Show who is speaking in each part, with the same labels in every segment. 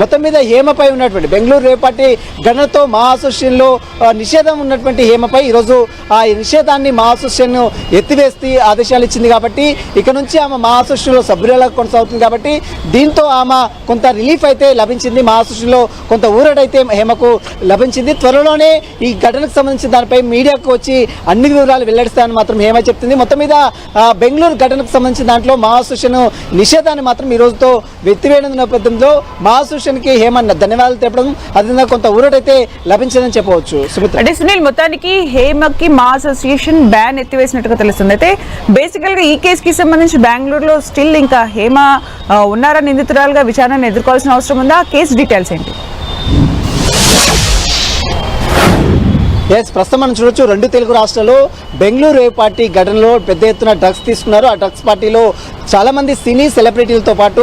Speaker 1: మొత్తం మీద హేమపై ఉన్నటువంటి బెంగళూరు రేపాటి గణతో మా అసోసియేషన్లో నిషేధం ఉన్నటువంటి హేమపై ఈరోజు ఆ నిషేధాన్ని మా అసోసియేషన్ ఎత్తివేసి ఆదేశాలు ఇచ్చింది కాబట్టి ఇక నుంచి ఆమె మా అసోసియేషన్లో సభ్యులుగా కొనసాగుతుంది కాబట్టి దీంతో ఆమె కొంత రిలీఫ్ అయితే లభించింది మా అసోసియేషన్లో కొంత ఊరడైతే హేమకు లభించింది. త్వరలోనే ఈ ఘటనకు సంబంధించి దానిపై మీడియాకు వచ్చి అన్ని వివరాలు వెల్లడిస్తానని మాత్రం హేమ చెప్తుంది. మొత్తం మీద బెంగళూరు ఘటనకు సంబంధించిన దాంట్లో మా అసోసియేషన్ నిషేధాన్ని మాత్రం ఈ రోజుతో వెత్తివేయడం నేపథ్యంలో మా అసోసియేషన్కి హేమ ధన్యవాదాలు తెప్పడం అదేవిధంగా కొంత ఊరటైతే లభించిందని చెప్పవచ్చు. సుమిత్ర.
Speaker 2: అంటే సునీల్ మొత్తానికి హేమకి మా అసోసియేషన్ బ్యాన్ ఎత్తివేసినట్టుగా తెలుస్తుంది. అయితే బేసికల్గా ఈ కేసుకి సంబంధించి బెంగళూరులో స్టిల్ ఇంకా హేమ ఉన్నారా నిందితురాలుగా విచారణ ఎదుర్కోవాల్సిన అవసరం ఉందా? కేసు డీటెయిల్స్ ఏంటి?
Speaker 1: ఎస్ ప్రస్తుతం మనం చూడొచ్చు రెండు తెలుగు రాష్ట్రాల్లో బెంగళూరు ఏ పార్టీ ఘటనలో పెద్ద ఎత్తున డ్రగ్స్ తీసుకున్నారు ఆ డ్రగ్స్ పార్టీలో చాలామంది సినీ సెలబ్రిటీలతో పాటు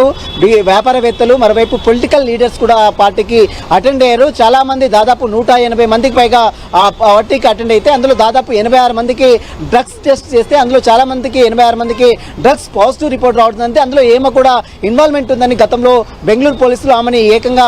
Speaker 1: వ్యాపారవేత్తలు మరోవైపు పొలిటికల్ లీడర్స్ కూడా ఆ పార్టీకి అటెండ్ అయ్యారు. చాలామంది దాదాపు నూట ఎనభై మందికి పైగా ఆ పార్టీకి అటెండ్ అయితే అందులో దాదాపు ఎనభై ఆరు మందికి డ్రగ్స్ టెస్ట్ చేస్తే అందులో చాలామందికి ఎనభై ఆరు మందికి డ్రగ్స్ పాజిటివ్ రిపోర్ట్ రావడంతో అందులో ఏమో కూడా ఇన్వాల్వ్మెంట్ ఉందని గతంలో బెంగళూరు పోలీసులు ఆమెని ఏకంగా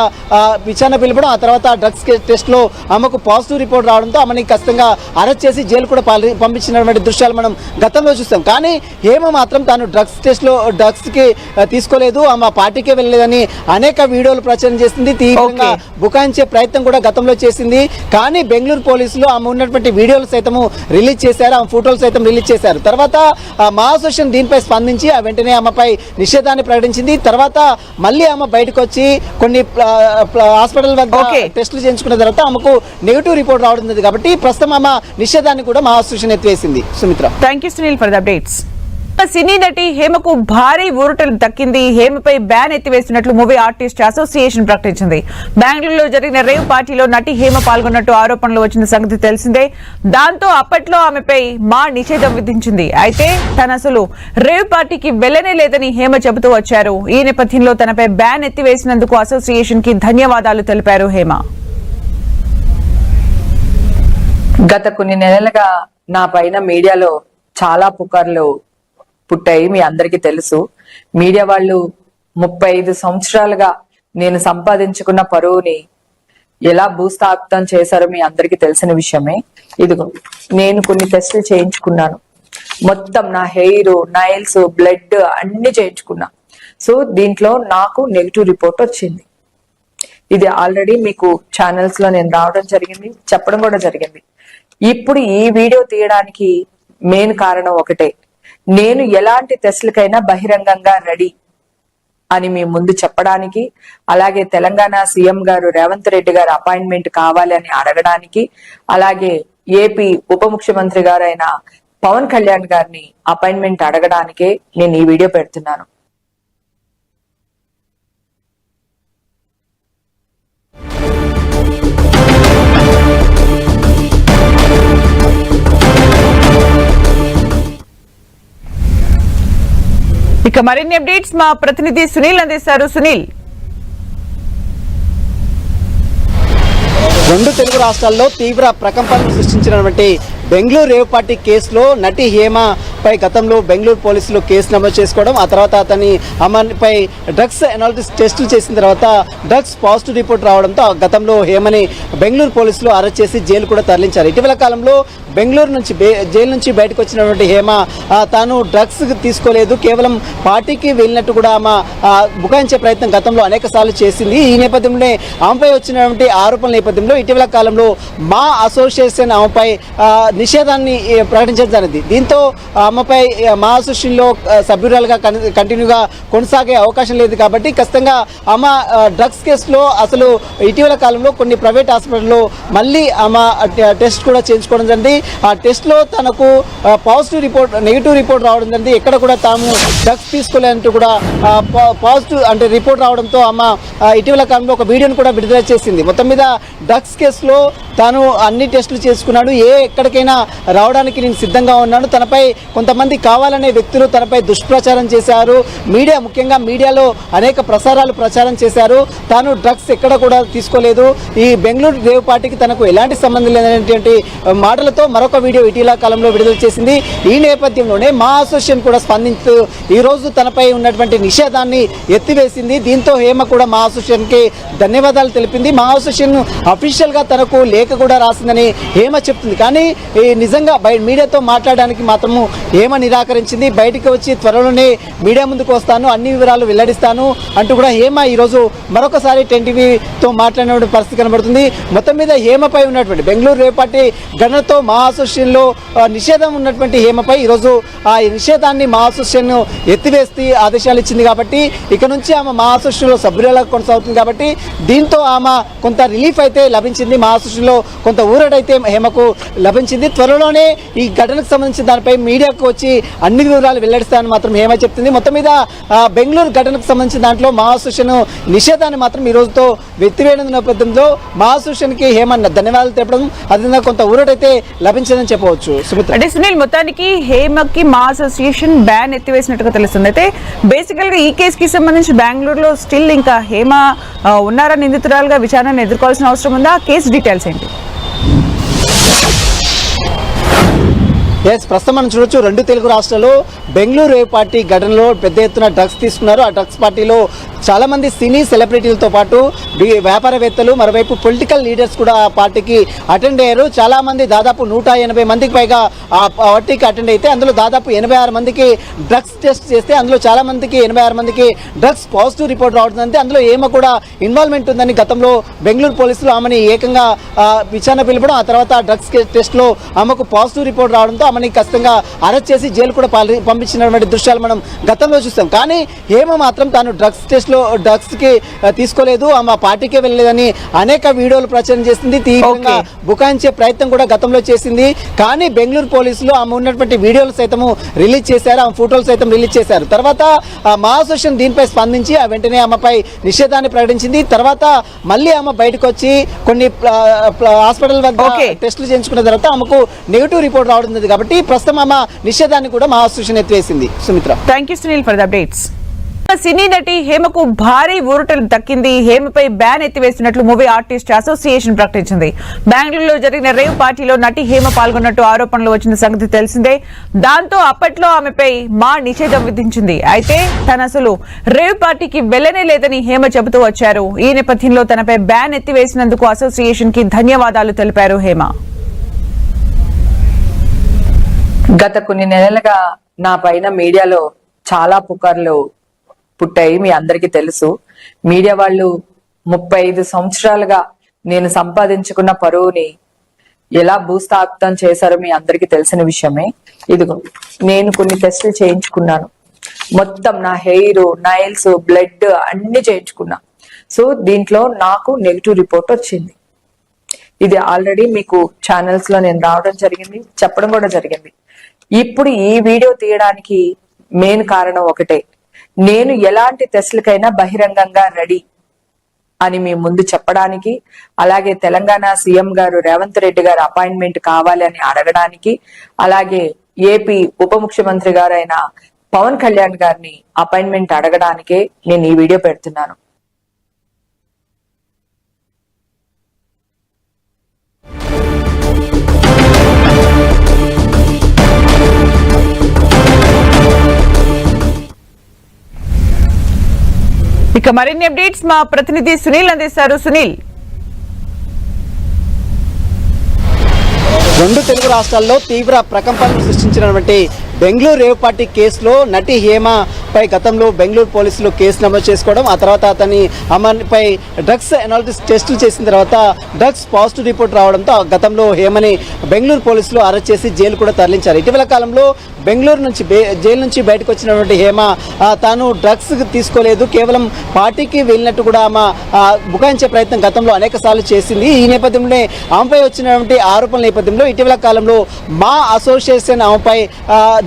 Speaker 1: విచారణ పిలపడం ఆ తర్వాత డ్రగ్స్ టెస్ట్లో ఆమెకు పాజిటివ్ రిపోర్ట్ రావడంతో ఆమెని ఖచ్చితంగా అరెస్ట్ చేసి జైలు కూడా పాలి- పంపించినటువంటి దృశ్యాలు మనం గతంలో చూస్తాం కానీ ఏమో మాత్రం తాను డ్రగ్స్ టెస్ట్ డ్రగ్స్కి ఆ, తీసుకోలేదు. ఆమె పార్టీకే వెళ్ళలేదని అనేక వీడియోలు ప్రచారం చేసింది. తీవ్రంగా. బుకాయించే ప్రయత్నం కూడా గతంలో చేసింది. కానీ బెంగళూరు పోలీసులు ఆమె ఉన్నటువంటి వీడియోలు సైతము రిలీజ్ చేశారు. ఆమె ఫోటోలు సైతం రిలీజ్ చేశారు. తర్వాత ఆ, మా అసోసియేషన్ దీనిపై స్పందించి ఆ వెంటనే ఆమెపై నిషేధాన్ని ప్రకటించింది. తర్వాత మళ్ళీ ఆమె బయటకు వచ్చి కొన్ని హాస్పిటల్ వద్ద. టెస్టులు చేయించుకున్న తర్వాత ఆమెకు నెగిటివ్ రిపోర్ట్ రావడం కాబట్టి ప్రస్తుతం ఆమె నిషేధాన్ని కూడా మా association ఎత్తివేసింది. Sumitra.
Speaker 2: Thank you Sunil for the updates సినీ నటి హేమకు భారీ ఊరటలు దక్కింది. హేమపై బ్యాన్ ఎత్తివేసినట్లు మూవీ ఆర్టిస్ట్ అసోసియేషన్ ప్రకటించింది. బెంగళూరులో జరిగిన రేవ్ పార్టీలో నటి హేమ పాల్గొన్నట్టు ఆరోపణలు వచ్చిన సంగతి తెలిసిందే. దాంతో అప్పట్లో ఆమెపై మా నిషేధం విధించింది. అయితే తన అసలు రేవ్ పార్టీకి వెళ్ళనే లేదని హేమ చెబుతూ వచ్చారు. ఈ నేపథ్యంలో తనపై బ్యాన్ ఎత్తివేసినందుకు అసోసియేషన్కి ధన్యవాదాలు తెలిపారు హేమ.
Speaker 3: గత కొన్ని నెలలుగా నా పైన మీడియాలో చాలా పుకార్లు పుట్టాయి మీ అందరికీ తెలుసు. మీడియా వాళ్ళు ముప్పై ఐదు సంవత్సరాలుగా నేను సంపాదించుకున్న పరువుని ఎలా భూస్థాపితం చేశారో మీ అందరికీ తెలిసిన విషయమే. ఇదిగో నేను కొన్ని టెస్టులు చేయించుకున్నాను. మొత్తం నా హెయిర్ నైల్స్ బ్లడ్ అన్ని చేయించుకున్నా. సో దీంట్లో నాకు నెగిటివ్ రిపోర్ట్ వచ్చింది. ఇది ఆల్రెడీ మీకు ఛానల్స్లో నేను రావడం జరిగింది చెప్పడం కూడా జరిగింది. ఇప్పుడు ఈ వీడియో తీయడానికి మెయిన్ కారణం ఒకటే. నేను ఎలాంటి టెస్టులకైనా బహిరంగంగా రెడీ అని మీ ముందు చెప్పడానికి అలాగే తెలంగాణ సీఎం గారు రేవంత్ రెడ్డి గారు అపాయింట్మెంట్ కావాలి అని అడగడానికి అలాగే ఏపీ ఉప ముఖ్యమంత్రి గారైన పవన్ కళ్యాణ్ గారిని అపాయింట్మెంట్ అడగడానికే నేను ఈ వీడియో పెడుతున్నాను.
Speaker 2: ఇక మరిన్ని అప్డేట్స్ మా ప్రతినిధి సునీల్ అందిస్తారు. సునీల్.
Speaker 1: రెండు తెలుగు రాష్ట్రాల్లో తీవ్ర ప్రకంపనలు సృష్టించినటువంటి బెంగళూరు రేవ్ పార్టీ కేసులో నటి హేమ పై గతంలో బెంగళూరు పోలీసులు కేసు నమోదు చేసుకోవడం ఆ తర్వాత అతని అమ్మపై డ్రగ్స్ అనాలిసిస్ టెస్టులు చేసిన తర్వాత డ్రగ్స్ పాజిటివ్ రిపోర్ట్ రావడంతో ఆ గతంలో హేమని బెంగళూరు పోలీసులు అరెస్ట్ చేసి జైలు కూడా తరలించారు. ఇటీవల కాలంలో బెంగళూరు నుంచి జైలు నుంచి బయటకు వచ్చినటువంటి హేమ తాను డ్రగ్స్ తీసుకోలేదు కేవలం పార్టీకి వెళ్ళినట్టు కూడా ఆమె బుకాయించే ప్రయత్నం గతంలో అనేక చేసింది. ఈ నేపథ్యంలోనే ఆమెపై వచ్చినటువంటి ఆరోపణల నేపథ్యంలో ఇటీవల కాలంలో మా అసోసియేషన్ ఆమెపై నిషేధాన్ని ప్రకటించడం జరిగింది. దీంతో ఆమెపై మా అసోసియేషన్లో సభ్యురాలుగా కంటిన్యూగా కొనసాగే అవకాశం లేదు కాబట్టి ఖచ్చితంగా ఆమె డ్రగ్స్ కేసులో అసలు ఇటీవల కాలంలో కొన్ని ప్రైవేట్ హాస్పిటల్లో మళ్ళీ ఆమె టెస్ట్ కూడా చేయించుకోవడం జరిగింది. ఆ టెస్ట్లో తనకు పాజిటివ్ రిపోర్ట్ నెగిటివ్ రిపోర్ట్ రావడం జరిగింది. ఎక్కడ కూడా తాము డ్రగ్స్ తీసుకోలేనంటూ కూడా పా- పాజిటివ్ అంటే రిపోర్ట్ రావడంతో ఆమె ఇటీవల కాలంలో ఒక వీడియోను కూడా విడుదల చేసింది. మొత్తం మీద డ్రగ్స్ కేసులో తాను అన్ని టెస్టులు చేసుకున్నాడు. ఏ ఎక్కడికైనా రావడానికి నేను సిద్ధంగా ఉన్నాను. తనపై కొంతమంది కావాలనే వ్యక్తులు తనపై దుష్ప్రచారం చేశారు. మీడియా ముఖ్యంగా మీడియాలో అనేక ప్రసారాలు ప్రచారం చేశారు. తాను డ్రగ్స్ ఎక్కడ కూడా తీసుకోలేదు. ఈ బెంగళూరు రేవ్ పార్టీకి తనకు ఎలాంటి సంబంధం లేనటువంటి మాటలతో మరొక వీడియో ఇటీవల కాలంలో విడుదల చేసింది. ఈ నేపథ్యంలోనే మా అసోసియేషన్ కూడా స్పందించు ఈరోజు తనపై ఉన్నటువంటి నిషేధాన్ని ఎత్తివేసింది. దీంతో హేమ కూడా మా అసోసియేషన్కి ధన్యవాదాలు తెలిపింది. మా అసోసియేషన్ అఫీషియల్గా తనకు లేఖ కూడా రాసిందని హేమ చెప్తుంది. కానీ నిజంగా బయట మీడియాతో మాట్లాడడానికి మాత్రము హేమ నిరాకరించింది? బయటికి వచ్చి త్వరలోనే మీడియా ముందుకు వస్తాను అన్ని వివరాలు వెల్లడిస్తాను అంటూ కూడా హేమ ఈరోజు మరొకసారి టెన్ టీవీతో మాట్లాడిన పరిస్థితి కనబడుతుంది. మొత్తం మీద హేమపై ఉన్నటువంటి బెంగళూరు రేపాటి ఘటనతో మా అసోసియేషన్లో ఆ, నిషేధం ఉన్నటువంటి హేమపై ఈరోజు ఆ నిషేధాన్ని మా అసోసియేషన్ ఎత్తివేసి ఆదేశాలు ఇచ్చింది కాబట్టి ఇక నుంచి ఆమె మా అసోసియేషన్లో సభ్యులుగా కొనసాగుతుంది కాబట్టి దీంతో ఆమె కొంత రిలీఫ్ అయితే లభించింది మా అసోసియేషన్లో కొంత ఊరడైతే హేమకు లభించింది. త్వరలోనే ఈ ఘటనకు సంబంధించి దానిపై మీడియాకు వచ్చి అన్ని వివరాలు వెల్లడిస్తానని మాత్రం హేమ చెప్తుంది. మొత్తం మీద బెంగళూరు ఘటనకు సంబంధించిన దాంట్లో మా నిషేధాన్ని మాత్రం ఈ రోజుతో వెత్తివేయడం నేపథ్యంలో మా అసోసియేషన్కి హేమ ధన్యవాదాలు తెప్పడం అదేవిధంగా కొంత ఊరటైతే లభించిందని చెప్పవచ్చు. సుమిత్ర.
Speaker 2: అంటే సునీల్ మొత్తానికి హేమకి మా అసోసియేషన్ బ్యాన్ ఎత్తివేసినట్టుగా తెలుస్తుంది. అయితే బేసికల్గా ఈ కేసుకి సంబంధించి బెంగళూరులో స్టిల్ ఇంకా హేమ ఉన్నారా నిందితురాలుగా విచారణ ఎదుర్కోవాల్సిన అవసరం ఉందా? కేసు డీటెయిల్స్ ఏంటి?
Speaker 1: ఎస్ ప్రస్తుతం మనం చూడొచ్చు రెండు తెలుగు రాష్ట్రాల్లో బెంగళూరు రేవ్ పార్టీ ఘటనలో పెద్ద ఎత్తున డ్రగ్స్ తీసుకున్నారు. ఆ డ్రగ్స్ పార్టీలో చాలామంది సినీ సెలబ్రిటీలతో పాటు వ్యాపారవేత్తలు మరోవైపు పొలిటికల్ లీడర్స్ కూడా ఆ పార్టీకి అటెండ్ అయ్యారు. చాలామంది దాదాపు నూట ఎనభై మందికి పైగా ఆ పార్టీకి అటెండ్ అయితే అందులో దాదాపు ఎనభై ఆరు మందికి డ్రగ్స్ టెస్ట్ చేస్తే అందులో చాలా మందికి ఎనభై ఆరు మందికి డ్రగ్స్ పాజిటివ్ రిపోర్ట్ రావడంతో అందులో ఏమ కూడా ఇన్వాల్వ్మెంట్ ఉందని గతంలో బెంగళూరు పోలీసులు ఆమెని ఏకంగా విచారణ పిలపడం ఆ తర్వాత డ్రగ్స్ టెస్ట్లో ఆమెకు పాజిటివ్ రిపోర్ట్ రావడంతో ఆమెని ఖచ్చితంగా అరెస్ట్ చేసి జైలు కూడా పంపించినటువంటి దృశ్యాలు మనం గతంలో చూస్తాం కానీ హేమ మాత్రం తాను డ్రగ్స్ టెస్ట్ డ్రగ్స్కి ఆ, తీసుకోలేదు. ఆమె పార్టీకే వెళ్ళలేదని అనేక వీడియోలు ప్రచారం చేసింది. తీవ్రంగా. బుకాయించే ప్రయత్నం కూడా గతంలో చేసింది. కానీ బెంగళూరు పోలీసులు ఆమె ఉన్నటువంటి వీడియోలు సైతము రిలీజ్ చేశారు. ఆమె ఫోటోలు సైతం రిలీజ్ చేశారు. తర్వాత మా అసోసియేషన్ దీనిపై స్పందించి ఆ వెంటనే ఆమెపై నిషేధాన్ని ప్రకటించింది. తర్వాత మళ్ళీ ఆమె బయటకు వచ్చి కొన్ని హాస్పిటల్ వద్ద. టెస్టులు చేయించుకున్న తర్వాత ఆమెకు నెగిటివ్ రిపోర్ట్ రావడం కాబట్టి ప్రస్తుతం ఆమె నిషేధాన్ని కూడా మా association ఎత్తివేసింది. Sumitra.
Speaker 2: Thank you Sunil for the updates. సినీ నటి హేమకు భారీ ఊరటలు దక్కింది. హేమపై బ్యాన్ ఎత్తివేసినట్లు మూవీ ఆర్టిస్ట్ అసోసియేషన్ ప్రకటించింది. బెంగళూరులో జరిగిన రేవ్ పార్టీలో నటి హేమ పాల్గొన్నట్టు ఆరోపణలు వచ్చిన సంగతి తెలిసిందే. దాంతో అప్పట్లో ఆమెపై మా నిషేధం విధించింది. అయితే తన అసలు రేవ్ పార్టీకి వెళ్ళనే లేదని హేమ చెబుతూ వచ్చారు. ఈ నేపథ్యంలో తనపై బ్యాన్ ఎత్తివేసినందుకు అసోసియేషన్కి ధన్యవాదాలు తెలిపారు హేమ.
Speaker 3: గత కొన్ని నెలలుగా నా పైన మీడియాలో చాలా పుకార్లు పుట్టాయి మీ అందరికీ తెలుసు. మీడియా వాళ్ళు ముప్పై ఐదు సంవత్సరాలుగా నేను సంపాదించుకున్న పరువుని ఎలా భూస్థాపితం చేశారో మీ అందరికీ తెలిసిన విషయమే. ఇదిగో నేను కొన్ని టెస్టులు చేయించుకున్నాను. మొత్తం నా హెయిర్ నైల్స్ బ్లడ్ అన్ని చేయించుకున్నా. సో దీంట్లో నాకు నెగిటివ్ రిపోర్ట్ వచ్చింది. ఇది ఆల్రెడీ మీకు ఛానల్స్లో నేను రావడం జరిగింది చెప్పడం కూడా జరిగింది. ఇప్పుడు ఈ వీడియో తీయడానికి మెయిన్ కారణం ఒకటే. నేను ఎలాంటి టెస్టులకైనా బహిరంగంగా రెడీ అని మీ ముందు చెప్పడానికి అలాగే తెలంగాణ సీఎం గారు రేవంత్ రెడ్డి గారు అపాయింట్మెంట్ కావాలి అని అడగడానికి అలాగే ఏపీ ఉప ముఖ్యమంత్రి గారైన పవన్ కళ్యాణ్ గారిని అపాయింట్మెంట్ అడగడానికే నేను ఈ వీడియో పెడుతున్నాను.
Speaker 2: ఇక మరిన్ని అప్డేట్స్ మా ప్రతినిధి సునీల్ అందిస్తారు. సునీల్.
Speaker 1: రెండు తెలుగు రాష్ట్రాల్లో తీవ్ర ప్రకంపనలు సృష్టించినటువంటి బెంగళూరు రేవ్ పార్టీ కేసులో నటి హేమపై గతంలో బెంగళూరు పోలీసులు కేసు నమోదు చేసుకోవడం ఆ తర్వాత అతని అమన్పై డ్రగ్స్ అనాలిసిస్ టెస్టులు చేసిన తర్వాత డ్రగ్స్ పాజిటివ్ రిపోర్ట్ రావడంతో ఆ గతంలో హేమని బెంగళూరు పోలీసులు అరెస్ట్ చేసి జైలు కూడా తరలించారు. ఇటీవల కాలంలో బెంగళూరు నుంచి జైలు నుంచి బయటకు వచ్చినటువంటి హేమ తాను డ్రగ్స్ తీసుకోలేదు కేవలం పార్టీకి వెళ్ళినట్టు కూడా ఆమె బుకాయించే ప్రయత్నం గతంలో అనేక సార్లు చేసింది. ఈ నేపథ్యంలోనే ఆమెపై వచ్చినటువంటి ఆరోపణల నేపథ్యంలో ఇటీవల కాలంలో మా అసోసియేషన్ ఆమెపై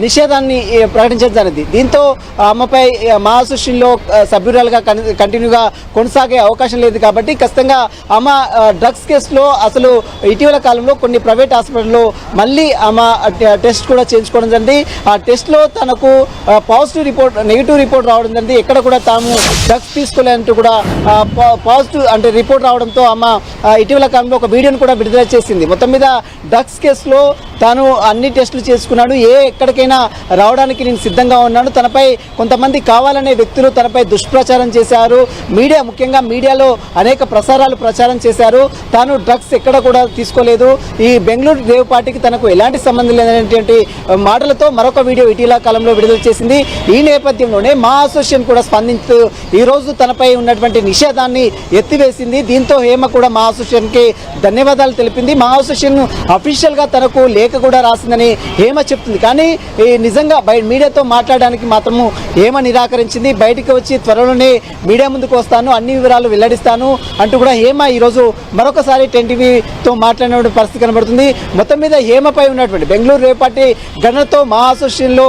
Speaker 1: నిషేధాన్ని ఏ, ప్రకటించడం జరిగింది దీంతో ఆమెపై మా అసోసియేషన్లో సభ్యురాలుగా కంటిన్యూగా కొనసాగే అవకాశం లేదు కాబట్టి ఖచ్చితంగా ఆమె డ్రగ్స్ కేసులో అసలు ఇటీవల కాలంలో కొన్ని ప్రైవేట్ హాస్పిటల్లో మళ్ళీ ఆమె టెస్ట్ కూడా చేయించుకోవడం జరిగింది. ఆ టెస్ట్లో తనకు పాజిటివ్ రిపోర్ట్ నెగిటివ్ రిపోర్ట్ రావడం జరిగింది. ఎక్కడ కూడా తాము డ్రగ్స్ తీసుకోలేదంటూ కూడా పాజిటివ్ అంటే రిపోర్ట్ రావడంతో ఆమె ఇటీవల కాలంలో ఒక వీడియోను కూడా విడుదల చేసింది. మొత్తం మీద డ్రగ్స్ కేసులో తాను అన్ని టెస్టులు చేసుకున్నాడు. ఏ ఎక్కడికైనా రావడానికి నేను సిద్ధంగా ఉన్నాను. తనపై కొంతమంది కావాలనే వ్యక్తులు తనపై దుష్ప్రచారం చేశారు. మీడియా ముఖ్యంగా మీడియాలో అనేక ప్రసారాలు ప్రచారం చేశారు. తాను డ్రగ్స్ ఎక్కడ కూడా తీసుకోలేదు. ఈ బెంగళూరు రేవ్ పార్టీకి తనకు ఎలాంటి సంబంధం లేనటువంటి మాటలతో మరొక వీడియో ఇటీవల కాలంలో విడుదల చేసింది. ఈ నేపథ్యంలోనే మా అసోసియేషన్ కూడా స్పందించు ఈ రోజు తనపై ఉన్నటువంటి నిషేధాన్ని ఎత్తివేసింది. దీంతో హేమ కూడా మా అసోసియేషన్కి ధన్యవాదాలు తెలిపింది. మా అసోసియేషన్ అఫీషియల్గా తనకు లేఖ కూడా రాసిందని హేమ చెప్తుంది. కానీ ఈ నిజంగా బయట మీడియాతో మాట్లాడడానికి మాత్రము హేమ నిరాకరించింది? బయటికి వచ్చి త్వరలోనే మీడియా ముందుకు వస్తాను అన్ని వివరాలు వెల్లడిస్తాను అంటూ కూడా హేమ ఈరోజు మరొకసారి టెన్ టీవీతో మాట్లాడిన పరిస్థితి కనబడుతుంది. మొత్తం మీద హేమపై ఉన్నటువంటి బెంగళూరు రేపాటి ఘటనతో మా అసోసియేషన్లో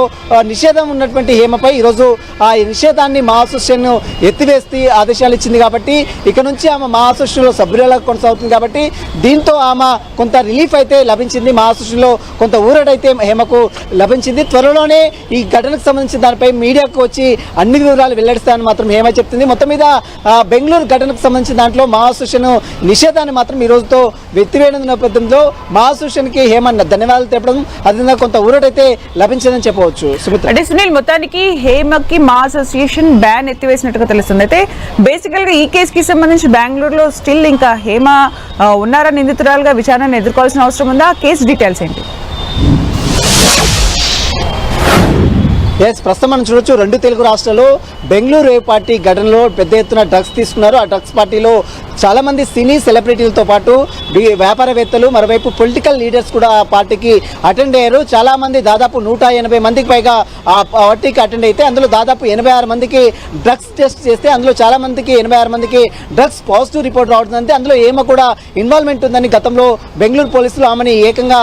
Speaker 1: నిషేధం ఉన్నటువంటి హేమపై ఈరోజు ఆ నిషేధాన్ని మా అసోసియేషన్ ఎత్తివేసి ఆదేశాలు ఇచ్చింది కాబట్టి ఇక నుంచి ఆమె మా అసోసియేషన్లో సభ్యులుగా కొనసాగుతుంది కాబట్టి దీంతో ఆమె కొంత రిలీఫ్ అయితే లభించింది. మా అసోసియేషన్లో కొంత ఊరడైతే హేమకు లభించింది. త్వరలోనే ఈ ఘటనకు సంబంధించి దానిపై మీడియాకు వచ్చి అన్ని వివరాలు వెల్లడిస్తానని మాత్రం హేమ చెప్తుంది. మొత్తం మీద బెంగళూరు ఘటనకు సంబంధించిన దాంట్లో మా అసోసియేషన్ నిషేధాన్ని మాత్రం ఈ రోజుతో వెత్తివేయడం నేపథ్యంలో మా అసోసియేషన్కి హేమ ధన్యవాదాలు తెప్పడం అదేవిధంగా కొంత ఊరటైతే లభించిందని చెప్పవచ్చు. సుమిత్ర.
Speaker 2: అంటే సునీల్ మొత్తానికి హేమకి మా అసోసియేషన్ బ్యాన్ ఎత్తివేసినట్టుగా తెలుస్తుంది. అయితే బేసికల్గా ఈ కేసుకి సంబంధించి బెంగళూరులో స్టిల్ ఇంకా హేమ ఉన్నారా నిందితురాలుగా విచారణను ఎదుర్కోవాల్సిన అవసరం ఉందా? కేసు డీటెయిల్స్ ఏంటి?
Speaker 1: ఎస్ ప్రస్తుతం మనం చూడొచ్చు రెండు తెలుగు రాష్ట్రాల్లో బెంగళూరు రేవ్ పార్టీ ఘటనలో పెద్ద ఎత్తున డ్రగ్స్ తీసుకున్నారు. ఆ డ్రగ్స్ పార్టీలో చాలామంది సినీ సెలబ్రిటీలతో పాటు వ్యాపారవేత్తలు మరోవైపు పొలిటికల్ లీడర్స్ కూడా ఆ పార్టీకి అటెండ్ అయ్యారు. చాలామంది దాదాపు నూట ఎనభై మందికి పైగా ఆ పార్టీకి అటెండ్ అయితే అందులో దాదాపు ఎనభై ఆరు మందికి డ్రగ్స్ టెస్ట్ చేస్తే అందులో చాలా మందికి ఎనభై ఆరు మందికి డ్రగ్స్ పాజిటివ్ రిపోర్ట్ రావడంతో అందులో ఏమ కూడా ఇన్వాల్వ్మెంట్ ఉందని గతంలో బెంగళూరు పోలీసులు ఆమెని ఏకంగా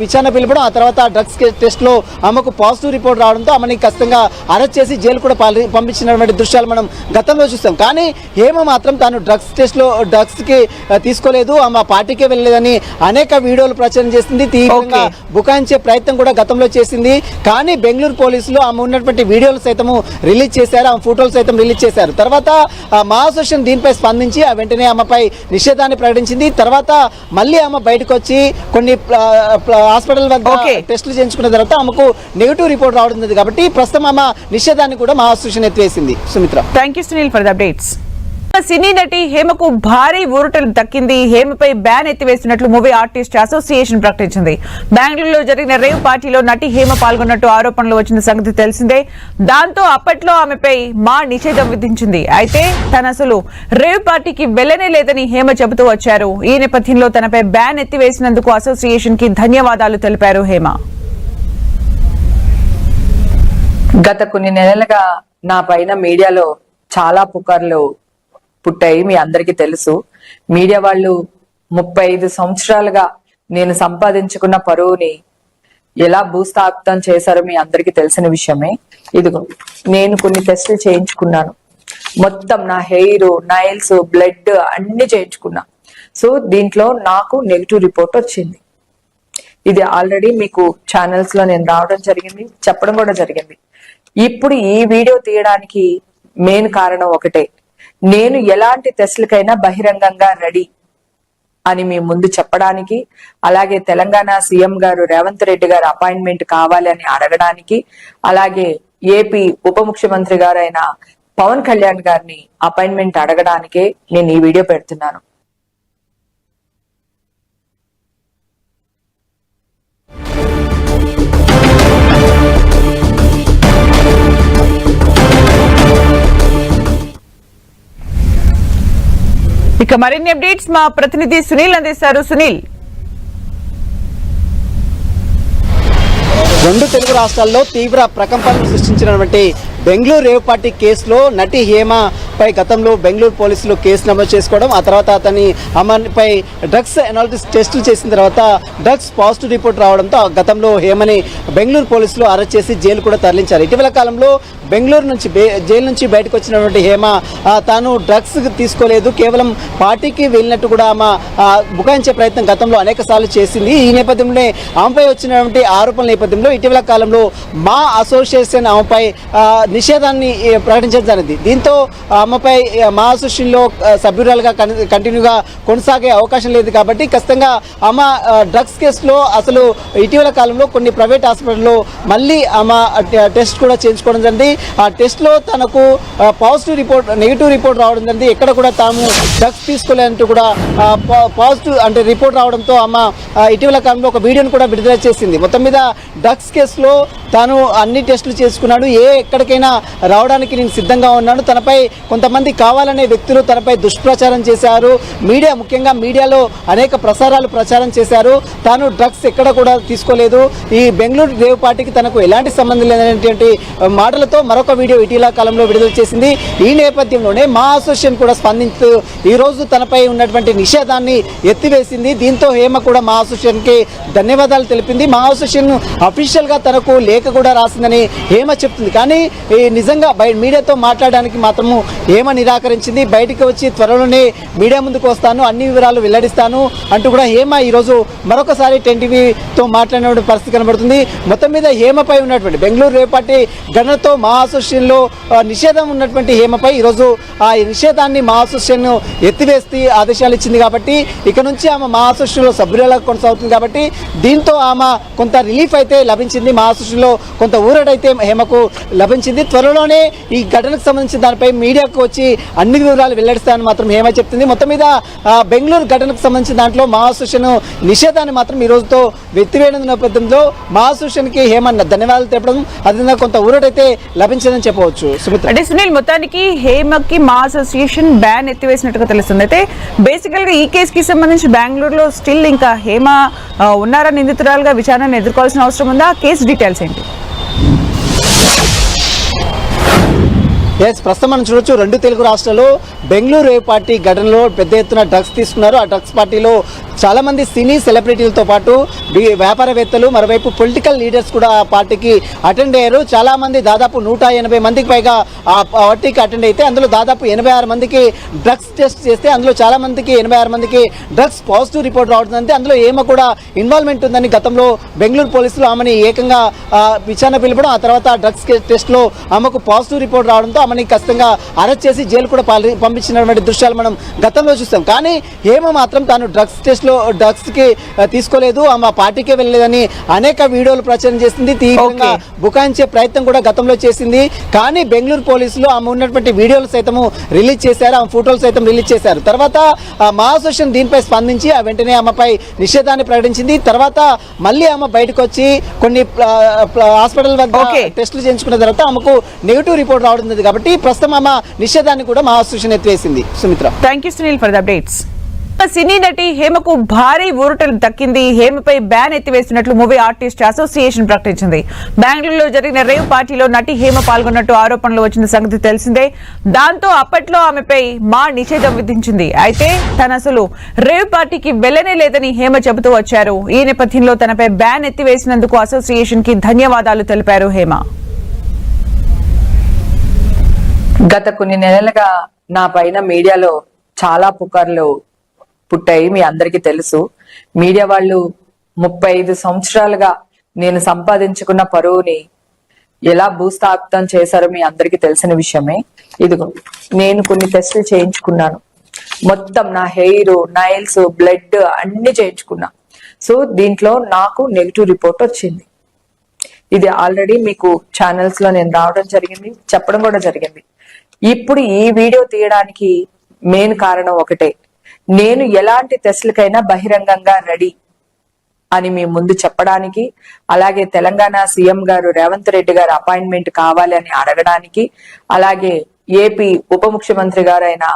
Speaker 1: విచారణ పిలపడం ఆ తర్వాత డ్రగ్స్ టెస్ట్లో ఆమెకు పాజిటివ్ రిపోర్ట్ రావడంతో ఆమెని ఖచ్చితంగా అరెస్ట్ చేసి జైలు కూడా పంపించినటువంటి దృశ్యాలు మనం గతంలో చూస్తాం కానీ హేమ మాత్రం తాను డ్రగ్స్ టెస్ట్ డ్రగ్స్కి ఆ, తీసుకోలేదు. ఆమె పార్టీకే వెళ్ళలేదని అనేక వీడియోలు ప్రచారం చేసింది. తీవ్రంగా. బుకాయించే ప్రయత్నం కూడా గతంలో చేసింది. కానీ బెంగళూరు పోలీసులు ఆమె ఉన్నటువంటి వీడియోలు సైతము రిలీజ్ చేశారు. ఆమె ఫోటోలు సైతం రిలీజ్ చేశారు. తర్వాత మా అసోసియేషన్ దీనిపై స్పందించి ఆ వెంటనే ఆమెపై నిషేధాన్ని ప్రకటించింది. తర్వాత మళ్ళీ ఆమె బయటకు వచ్చి కొన్ని హాస్పిటల్ వద్ద. టెస్టులు చేయించుకున్న తర్వాత ఆమెకు నెగిటివ్ రిపోర్ట్ రావడం కాబట్టి ప్రస్తుతం ఆమె నిషేధాన్ని కూడా మా association ఎత్తివేసింది. Sumitra.
Speaker 2: Thank you Sunil for the updates. సినీ నటి హేమకు భారీ ఊరటలు దక్కింది. హేమపై బ్యాన్ ఎత్తివేస్తున్నట్లు మూవీ ఆర్టిస్ట్ అసోసియేషన్ ప్రకటించింది. బెంగళూరులో జరిగిన రేవ్ పార్టీలో నటి హేమ పాల్గొన్నట్టు ఆరోపణలు వచ్చిన సంగతి తెలిసిందే. దాంతో అప్పట్లో ఆమెపై మా నిషేధం విధించింది. అయితే తన అసలు రేవ్ పార్టీకి వెళ్ళనే లేదని హేమ చెబుతూ వచ్చారు. ఈ నేపథ్యంలో తనపై బ్యాన్ ఎత్తివేసినందుకు అసోసియేషన్కి ధన్యవాదాలు తెలిపారు హేమ.
Speaker 3: గత కొన్ని నెలలుగా నా పైన మీడియాలో చాలా పుకార్లు పుట్టాయి మీ అందరికీ తెలుసు. మీడియా వాళ్ళు ముప్పై ఐదు సంవత్సరాలుగా నేను సంపాదించుకున్న పరువుని ఎలా భూస్థాపితం చేశారో మీ అందరికీ తెలిసిన విషయమే. ఇదిగో నేను కొన్ని టెస్టులు చేయించుకున్నాను. మొత్తం నా హెయిర్ నైల్స్ బ్లడ్ అన్ని చేయించుకున్నా. సో దీంట్లో నాకు నెగిటివ్ రిపోర్ట్ వచ్చింది. ఇది ఆల్రెడీ మీకు ఛానల్స్లో నేను రావడం జరిగింది చెప్పడం కూడా జరిగింది. ఇప్పుడు ఈ వీడియో తీయడానికి మెయిన్ కారణం ఒకటే. నేను ఎలాంటి టెస్టులకైనా బహిరంగంగా రెడీ అని మీ ముందు చెప్పడానికి అలాగే తెలంగాణ సీఎం గారు రేవంత్ రెడ్డి గారు అపాయింట్మెంట్ కావాలి అని అడగడానికి అలాగే ఏపీ ఉప ముఖ్యమంత్రి గారైన పవన్ కళ్యాణ్ గారిని అపాయింట్మెంట్ అడగడానికే నేను ఈ వీడియో పెడుతున్నాను.
Speaker 2: ఇక మరిన్ని అప్డేట్స్ మా ప్రతినిధి సునీల్ అందిస్తారు. సునీల్.
Speaker 1: రెండు తెలుగు రాష్ట్రాల్లో తీవ్ర ప్రకంపనలు సృష్టించినటువంటి బెంగళూరు రేవ్ పార్టీ కేసులో నటి హేమ పై గతంలో బెంగళూరు పోలీసులు కేసు నమోదు చేసుకోవడం ఆ తర్వాత అతని అమ్మపై డ్రగ్స్ అనాలిసిస్ టెస్టులు చేసిన తర్వాత డ్రగ్స్ పాజిటివ్ రిపోర్ట్ రావడంతో ఆ గతంలో హేమని బెంగళూరు పోలీసులు అరెస్ట్ చేసి జైలు కూడా తరలించారు. ఇటీవల కాలంలో బెంగళూరు నుంచి జైలు నుంచి బయటకు వచ్చినటువంటి హేమ తాను డ్రగ్స్ తీసుకోలేదు కేవలం పార్టీకి వెళ్ళినట్టు కూడా ఆమె బుకాయించే ప్రయత్నం గతంలో అనేక చేసింది. ఈ నేపథ్యంలోనే ఆమెపై వచ్చినటువంటి ఆరోపణల నేపథ్యంలో ఇటీవల కాలంలో మా అసోసియేషన్ ఆమెపై నిషేధాన్ని ప్రకటించడం జరిగింది. దీంతో ఆమెపై మా అసోసియేషన్లో సభ్యురాలుగా కంటిన్యూగా కొనసాగే అవకాశం లేదు కాబట్టి ఖచ్చితంగా ఆమె డ్రగ్స్ కేసులో అసలు ఇటీవల కాలంలో కొన్ని ప్రైవేట్ హాస్పిటల్లో మళ్ళీ ఆమె టెస్ట్ కూడా చేయించుకోవడం జరిగింది. ఆ టెస్ట్లో తనకు పాజిటివ్ రిపోర్ట్ నెగిటివ్ రిపోర్ట్ రావడం జరిగింది. ఎక్కడ కూడా తాము డ్రగ్స్ తీసుకోలేదంటూ కూడా పా- పాజిటివ్ అంటే రిపోర్ట్ రావడంతో ఆమె ఇటీవల కాలంలో ఒక వీడియోను కూడా విడుదల చేసింది. మొత్తం మీద డ్రగ్స్ కేసులో తాను అన్ని టెస్టులు చేసుకున్నాడు. ఏ ఎక్కడికైనా రావడానికి నేను సిద్ధంగా ఉన్నాను. తనపై కొంతమంది కావాలనే వ్యక్తులు తనపై దుష్ప్రచారం చేశారు. మీడియా ముఖ్యంగా మీడియాలో అనేక ప్రసారాలు ప్రచారం చేశారు. తాను డ్రగ్స్ ఎక్కడ కూడా తీసుకోలేదు. ఈ బెంగళూరు రేవ్ పార్టీకి తనకు ఎలాంటి సంబంధం లేనటువంటి మాటలతో మరొక వీడియో ఇటీవల కాలంలో విడుదల చేసింది. ఈ నేపథ్యంలోనే మా అసోసియేషన్ కూడా స్పందిస్తూ ఈ రోజు తనపై ఉన్నటువంటి నిషేధాన్ని ఎత్తివేసింది. దీంతో హేమ కూడా మా అసోసియేషన్కి ధన్యవాదాలు తెలిపింది. మా అసోసియేషన్ అఫీషియల్గా తనకు లేఖ కూడా రాసిందని హేమ చెప్తుంది. కానీ నిజంగా బయట మీడియాతో మాట్లాడడానికి మాత్రము హేమ నిరాకరించింది? బయటికి వచ్చి త్వరలోనే మీడియా ముందుకు వస్తాను అన్ని వివరాలు వెల్లడిస్తాను అంటూ కూడా హేమ ఈరోజు మరొకసారి టెన్ టీవీతో మాట్లాడిన పరిస్థితి కనబడుతుంది. మొత్తం మీద హేమపై ఉన్నటువంటి బెంగళూరు రేపాటి గణతో మా అసోసియేషన్లో నిషేధం ఉన్నటువంటి హేమపై ఈరోజు ఆ నిషేధాన్ని మా అసోసియేషన్ ఎత్తివేసి ఆదేశాలు ఇచ్చింది కాబట్టి ఇక నుంచి ఆమె మా అసోసియేషన్లో సభ్యురాలుగా కొనసాగుతుంది కాబట్టి దీంతో ఆమె కొంత రిలీఫ్ అయితే లభించింది. మా అసోసియేషన్లో కొంత ఊరడైతే హేమకు లభించింది. త్వరలోనే ఈ ఘటనకు సంబంధించి దానిపై మీడియాకు వచ్చి అన్ని వివరాలు వెల్లడిస్తాయని మాత్రం హేమ చెప్తుంది. మొత్తం మీద బెంగళూరు ఘటనకు సంబంధించిన దాంట్లో మా నిషేధాన్ని మాత్రం ఈ రోజుతో వెత్తివేయడం నేపథ్యంలో మా అసోసియేషన్కి హేమ ధన్యవాదాలు తెప్పడం అదేవిధంగా కొంత ఊరటైతే లభించిందని చెప్పవచ్చు.
Speaker 2: అంటే సునీల్ మొత్తానికి హేమకి మా అసోసియేషన్ బ్యాన్ ఎత్తివేసినట్టుగా తెలుస్తుంది. అయితే బేసికల్గా ఈ కేసుకి సంబంధించి బెంగళూరులో స్టిల్ ఇంకా హేమ ఉన్నారా నిందితురాలుగా విచారణ ఎదుర్కోవాల్సిన అవసరం ఉందా? కేసు డీటెయిల్స్ ఏంటి?
Speaker 1: ఎస్ ప్రస్తుతం మనం చూడొచ్చు రెండు తెలుగు రాష్ట్రాల్లో బెంగళూరు ఏ పార్టీ ఘటనలో పెద్ద ఎత్తున డ్రగ్స్ తీసుకున్నారు ఆ డ్రగ్స్ పార్టీలో చాలామంది సినీ సెలబ్రిటీలతో పాటు వ్యాపారవేత్తలు మరోవైపు పొలిటికల్ లీడర్స్ కూడా ఆ పార్టీకి అటెండ్ అయ్యారు. చాలామంది దాదాపు నూట ఎనభై మందికి పైగా ఆ పార్టీకి అటెండ్ అయితే అందులో దాదాపు ఎనభై ఆరు మందికి డ్రగ్స్ టెస్ట్ చేస్తే అందులో చాలామందికి ఎనభై ఆరు మందికి డ్రగ్స్ పాజిటివ్ రిపోర్ట్ రావడంతో అందులో ఏమో కూడా ఇన్వాల్వ్మెంట్ ఉందని గతంలో బెంగళూరు పోలీసులు ఆమెని ఏకంగా విచారణ పిలపడం ఆ తర్వాత డ్రగ్స్ టెస్ట్లో ఆమెకు పాజిటివ్ రిపోర్ట్ రావడంతో ఆమెని ఖచ్చితంగా అరెస్ట్ చేసి జైలు కూడా పంపించినటువంటి దృశ్యాలు మనం గతంలో చూస్తాం కానీ హేమ మాత్రం తాను డ్రగ్స్ టెస్ట్లో డ్రగ్స్కి ఆ, తీసుకోలేదు. ఆమె పార్టీకే వెళ్ళలేదని అనేక వీడియోలు ప్రచారం చేసింది. తీవ్రంగా. బుకాయించే ప్రయత్నం కూడా గతంలో చేసింది. కానీ బెంగళూరు పోలీసులు ఆమె ఉన్నటువంటి వీడియోలు సైతము రిలీజ్ చేశారు. ఆమె ఫోటోలు సైతం రిలీజ్ చేశారు. తర్వాత మా అసోసియేషన్ దీనిపై స్పందించి ఆ వెంటనే ఆమెపై నిషేధాన్ని ప్రకటించింది. తర్వాత మళ్ళీ ఆమె బయటకు వచ్చి కొన్ని హాస్పిటల్ వద్ద. టెస్టులు చేయించుకున్న తర్వాత ఆమెకు నెగిటివ్ రిపోర్ట్ రావడం కాబట్టి ప్రస్తుతం ఆమె నిషేధాన్ని కూడా మా association ఎత్తివేసింది. Sumitra.
Speaker 2: Thank you Sunil for the updates. సినీ నటి హేమకు భారీ ఊరటలు దక్కింది. హేమపై బ్యాన్ ఎత్తివేస్తున్నట్లు మూవీ ఆర్టిస్ట్ అసోసియేషన్ ప్రకటించింది. బెంగళూరులో జరిగిన రేవ్ పార్టీలో నటి హేమ పాల్గొన్నట్టు ఆరోపణలు వచ్చిన సంగతి తెలిసిందే. దాంతో అప్పట్లో ఆమెపై మా నిషేధం విధించింది. అయితే తన అసలు రేవ్ పార్టీకి వెళ్ళనే లేదని హేమ చెబుతూ వచ్చారు. ఈ నేపథ్యంలో తనపై బ్యాన్ ఎత్తివేసినందుకు అసోసియేషన్కి ధన్యవాదాలు తెలిపారు హేమ.
Speaker 3: గత కొన్ని నెలలుగా నా పైన మీడియాలో చాలా పుకార్లు పుట్టాయి మీ అందరికీ తెలుసు. మీడియా వాళ్ళు ముప్పై ఐదు సంవత్సరాలుగా నేను సంపాదించుకున్న పరువుని ఎలా భూస్థాపితం చేశారో మీ అందరికీ తెలిసిన విషయమే. ఇదిగో నేను కొన్ని టెస్టులు చేయించుకున్నాను. మొత్తం నా హెయిర్ నైల్స్ బ్లడ్ అన్ని చేయించుకున్నా. సో దీంట్లో నాకు నెగిటివ్ రిపోర్ట్ వచ్చింది. ఇది ఆల్రెడీ మీకు ఛానల్స్లో నేను రావడం జరిగింది చెప్పడం కూడా జరిగింది. ఇప్పుడు ఈ వీడియో తీయడానికి మెయిన్ కారణం ఒకటే. నేను ఎలాంటి టెస్టులకైనా బహిరంగంగా రెడీ అని మీ ముందు చెప్పడానికి అలాగే తెలంగాణ సీఎం గారు రేవంత్ రెడ్డి గారు అపాయింట్మెంట్ కావాలి అని అడగడానికి అలాగే ఏపీ ఉప ముఖ్యమంత్రి గారైన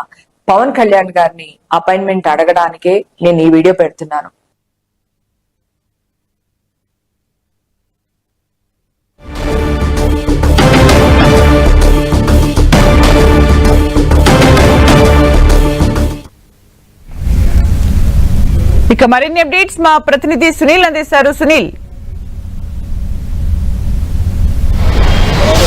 Speaker 3: పవన్ కళ్యాణ్ గారిని అపాయింట్మెంట్ అడగడానికే నేను ఈ వీడియో పెడుతున్నాను.
Speaker 2: ఇక మరిన్ని అప్డేట్స్ మా ప్రతినిధి సునీల్ అందిస్తారు. సునీల్.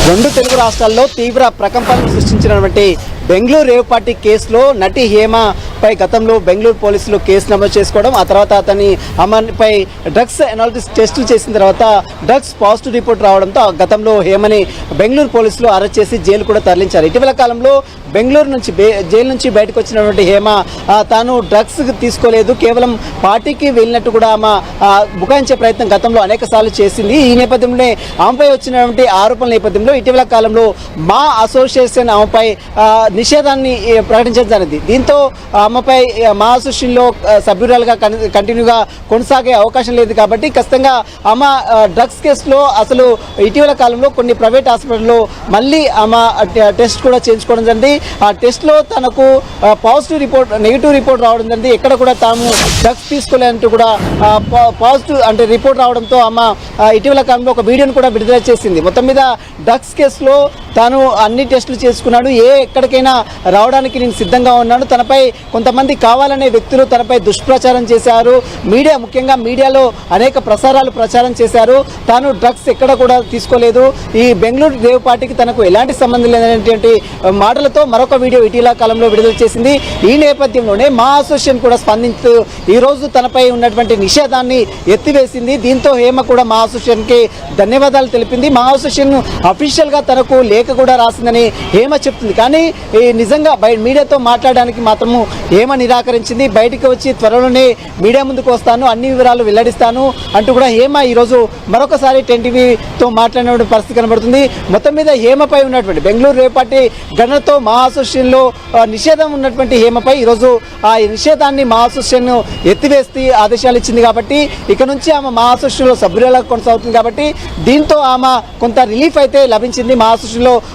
Speaker 1: రెండు తెలుగు రాష్ట్రాల్లో తీవ్ర ప్రకంపనలు సృష్టించినటువంటి బెంగళూరు రేవ్ పార్టీ కేసులో నటి హేమపై గతంలో బెంగళూరు పోలీసులు కేసు నమోదు చేసుకోవడం ఆ తర్వాత అతని అమ్మపై డ్రగ్స్ అనాలిసిస్ టెస్టులు చేసిన తర్వాత డ్రగ్స్ పాజిటివ్ రిపోర్ట్ రావడంతో ఆ గతంలో హేమని బెంగళూరు పోలీసులు అరెస్ట్ చేసి జైలు కూడా తరలించారు. ఇటీవల కాలంలో బెంగళూరు నుంచి బే- జైలు నుంచి బయటకు వచ్చినటువంటి హేమ తాను డ్రగ్స్ తీసుకోలేదు కేవలం పార్టీకి వెళ్ళినట్టు కూడా ఆమె బుకాయించే ప్రయత్నం గతంలో అనేక చేసింది. ఈ నేపథ్యంలోనే ఆమెపై వచ్చినటువంటి ఆరోపణల నేపథ్యంలో ఇటీవల కాలంలో మా అసోసియేషన్ ఆమెపై నిషేధాన్ని ప్రకటించడం జరిగింది. దీంతో ఆమెపై మా అసోసియేషన్లో సభ్యురాలుగా కంటిన్యూగా కొనసాగే అవకాశం లేదు కాబట్టి ఖచ్చితంగా ఆమె డ్రగ్స్ కేసులో అసలు ఇటీవల కాలంలో కొన్ని ప్రైవేట్ హాస్పిటల్లో మళ్ళీ ఆమె టెస్ట్ కూడా చేయించుకోవడం జరిగింది. ఆ టెస్ట్లో తనకు పాజిటివ్ రిపోర్ట్ నెగిటివ్ రిపోర్ట్ రావడం జరిగింది. ఎక్కడ కూడా తాము డ్రగ్స్ తీసుకోలేనట్టు కూడా పా- పాజిటివ్ అంటే రిపోర్ట్ రావడంతో ఆమె ఇటీవల కాలంలో ఒక వీడియోను కూడా విడుదల చేసింది. మొత్తం మీద డ్రగ్స్ కేసులో తాను అన్ని టెస్టులు చేసుకున్నాడు. ఏ ఎక్కడికైనా రావడానికి నేను సిద్ధంగా ఉన్నాను. తనపై కొంతమంది కావాలనే వ్యక్తులు తనపై దుష్ప్రచారం చేశారు. మీడియా ముఖ్యంగా మీడియాలో అనేక ప్రసారాలు ప్రచారం చేశారు. తాను డ్రగ్స్ ఎక్కడ కూడా తీసుకోలేదు. ఈ బెంగళూరు దేవ్ పార్టీకి తనకు ఎలాంటి సంబంధం లేదనేటువంటి మాటలతో మరొక వీడియో ఇటీవల కాలంలో విడుదల చేసింది. ఈ నేపథ్యంలోనే మా అసోసియేషన్ కూడా స్పందించు ఈ రోజు తనపై ఉన్నటువంటి నిషేధాన్ని ఎత్తివేసింది. దీంతో హేమ కూడా మా అసోసియేషన్కి ధన్యవాదాలు తెలిపింది. మా అసోసియేషన్ అఫీషియల్గా తనకు లేఖ కూడా రాసిందని హేమ చెప్తుంది. కానీ ఈ నిజంగా బయట మీడియాతో మాట్లాడడానికి మాత్రము హేమ నిరాకరించింది? బయటికి వచ్చి త్వరలోనే మీడియా ముందుకు వస్తాను అన్ని వివరాలు వెల్లడిస్తాను అంటూ కూడా హేమ ఈరోజు మరొకసారి టెన్ టీవీతో మాట్లాడిన పరిస్థితి కనబడుతుంది. మొత్తం మీద హేమపై ఉన్నటువంటి బెంగళూరు రేపాటి గణతో మా నిషేధం ఉన్నటువంటి హేమపై ఈరోజు ఆ నిషేధాన్ని మా అసోసియేషన్ ఎత్తివేసి ఆదేశాలు ఇచ్చింది కాబట్టి ఇక నుంచి ఆమె మా అసోసియేషన్లో సభ్యులుగా కొనసాగుతుంది కాబట్టి దీంతో ఆమె కొంత రిలీఫ్ అయితే లభించింది. మా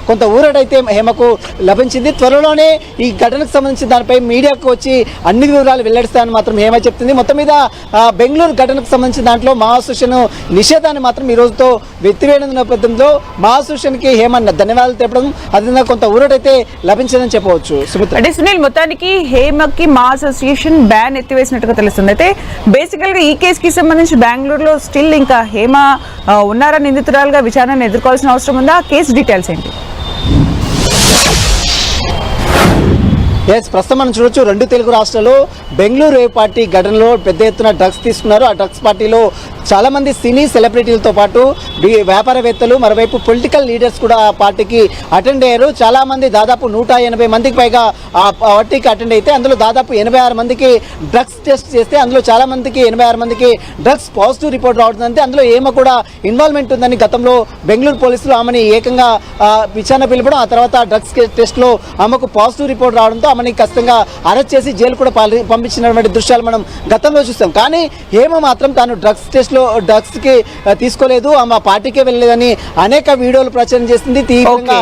Speaker 1: కొంత ఊరటైతే హేమకు లభించింది. త్వరలోనే ఈ ఘటనకు సంబంధించి దానిపై మీడియాకు వచ్చి అన్ని వివరాలు వెల్లడిస్తాయని మాత్రం ఏమై చెప్తుంది. మొత్తం మీద బెంగళూరు ఘటనకు సంబంధించిన దాంట్లో మా నిషేధాన్ని మాత్రం ఈ రోజుతో వెత్తివేయడం నేపథ్యంలో మా హేమన్న ధన్యవాదాలు తెలపడం అదేవిధంగా కొంత ఊరటైతే లభించిందని చెప్పవచ్చు. సుమిత్ర.
Speaker 2: అంటే సునీల్ మొత్తానికి హేమకి మా అసోసియేషన్ బ్యాన్ ఎత్తివేసినట్టుగా తెలుస్తుంది. అయితే బేసికల్గా ఈ కేసుకి సంబంధించి బెంగళూరులో స్టిల్ ఇంకా హేమ ఉన్నారా నిందితురాలుగా విచారణను ఎదుర్కోవాల్సిన అవసరం ఉందా? కేసు డీటెయిల్స్ ఏంటి?
Speaker 1: ఎస్ ప్రస్తుతం మనం చూడొచ్చు రెండు తెలుగు రాష్ట్రాల్లో బెంగళూరు రేవ్ పార్టీ ఘటనలో పెద్ద ఎత్తున డ్రగ్స్ తీసుకున్నారు ఆ డ్రగ్స్ పార్టీలో చాలామంది సినీ సెలబ్రిటీలతో పాటు వ్యాపారవేత్తలు మరోవైపు పొలిటికల్ లీడర్స్ కూడా ఆ పార్టీకి అటెండ్ అయ్యారు. చాలామంది దాదాపు నూట ఎనభై మందికి పైగా ఆ పార్టీకి అటెండ్ అయితే అందులో దాదాపు ఎనభై ఆరు మందికి డ్రగ్స్ టెస్ట్ చేస్తే అందులో చాలామందికి ఎనభై ఆరు మందికి డ్రగ్స్ పాజిటివ్ రిపోర్ట్ రావడంతో అందులో ఏమో కూడా ఇన్వాల్వ్మెంట్ ఉందని గతంలో బెంగళూరు పోలీసులు ఆమెని ఏకంగా విచారణ పిలపడం ఆ తర్వాత డ్రగ్స్ టెస్ట్లో ఆమెకు పాజిటివ్ రిపోర్ట్ రావడంతో ఆమెని ఖచ్చితంగా అరెస్ట్ చేసి జైలు కూడా పాలి- పంపించినటువంటి దృశ్యాలు మనం గతంలో చూస్తాం కానీ హేమ మాత్రం తాను డ్రగ్స్ టెస్ట్లో డ్రగ్స్కి తీసుకోలేదు ఆమె పార్టీకే వెళ్ళలేదని అనేక వీడియోలు ప్రచారం చేసింది తీవ్రంగా